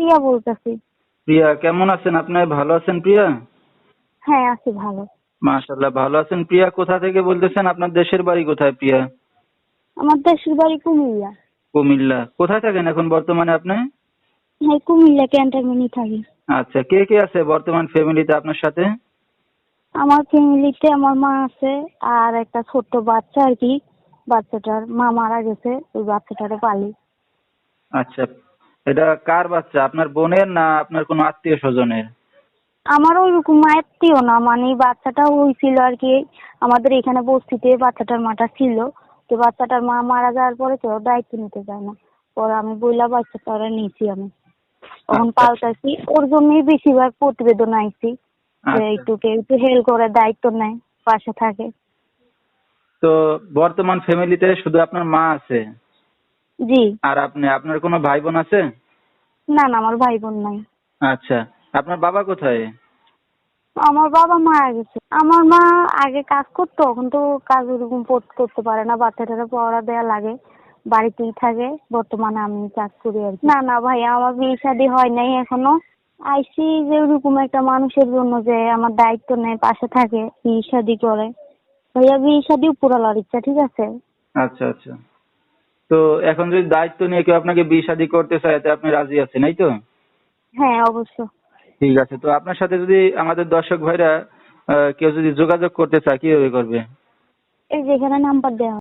প্রিয়া বলতেছি। প্রিয়া কেমন আছেন? আপনি ভালো আছেন প্রিয়া? হ্যাঁ আছি ভালো। মাশাল্লাহ ভালো আছেন প্রিয়া? কোথা থেকে বলতেছেন? আপনার দেশের বাড়ি কোথায় প্রিয়া? আমার দেশের বাড়ি কুমিল্লা। কুমিল্লা। কোথায় থাকেন এখন বর্তমানে আপনি? হ্যাঁ কুমিল্লা ক্যান্টনমেন্টে থাকি। আচ্ছা কে কে আছে বর্তমান ফ্যামিলিতে আপনার সাথে? আমার ফ্যামিলিতে আমার মা আছে আর একটা ছোট্ট বাচ্চা আর কি। বাচ্চাটার মা মারা গেছে ওই বাচ্চাটারে পালি। আচ্ছা এটা কার বাচ্চা? আপনার বোনের না আপনার কোনো আত্মীয় স্বজনের? আমার ওইরকম আত্মীয় না মানে বাচ্চাটা হয়েছিল আর কি আমাদের এখানে বস্তিতে বাচ্চাটার মাটা ছিল তো বাচ্চাটার মা মারা যাওয়ার পরে কেউ দায়িত্ব নিতে চায় না। পরে আমি বইলা বাচ্চাটা নিয়েছি আমি। তখন আচ্ছা। পাল্টাইছি ওর জন্যই বেশিরভাগ প্রতিবেদন আইছি যে আচ্ছা। একটু কেউ একটু হেল্প করে দায়িত্ব নেয় পাশে থাকে। তো বর্তমান ফ্যামিলিতে শুধু আপনার মা আছে? জি। আর আপনি আপনার কোনো ভাই বোন আছে? না না আমার ভাই বোন নাই। আচ্ছা আপনার বাবা কোথায়? আমার বাবা মারা গেছে। আমার মা আগে কাজ করতো এখন তো কাজ ওরকম করতে পারে না। বাচ্চাটারে পড়া দেওয়া লাগে বাড়িতেই থাকে। বর্তমানে আমি কাজ করি আর কি। না না ভাই আমার বিয়ে শাদি হয় নাই এখনও। আইসি যে ওরকম একটা মানুষের জন্য যে আমার দায়িত্ব নেয় পাশে থাকে বিয়ে শাদি করে। ভাইয়া বিয়ে শাদী উপরালার ইচ্ছা ঠিক আছে? আচ্ছা আচ্ছা। তো এখন যদি দায়িত্ব নিয়ে কেউ আপনাকে বিয়ে শাদী করতে চায় তো আপনি রাজি আছেন এই তো? হ্যাঁ অবশ্যই ঠিক আছে তো আপনার সাথে যদি আমাদের দর্শক ভাইরা কেউ যদি যোগাযোগ করতে চায় কীভাবে করবে? এই যে এখানে নাম্বার দেওয়া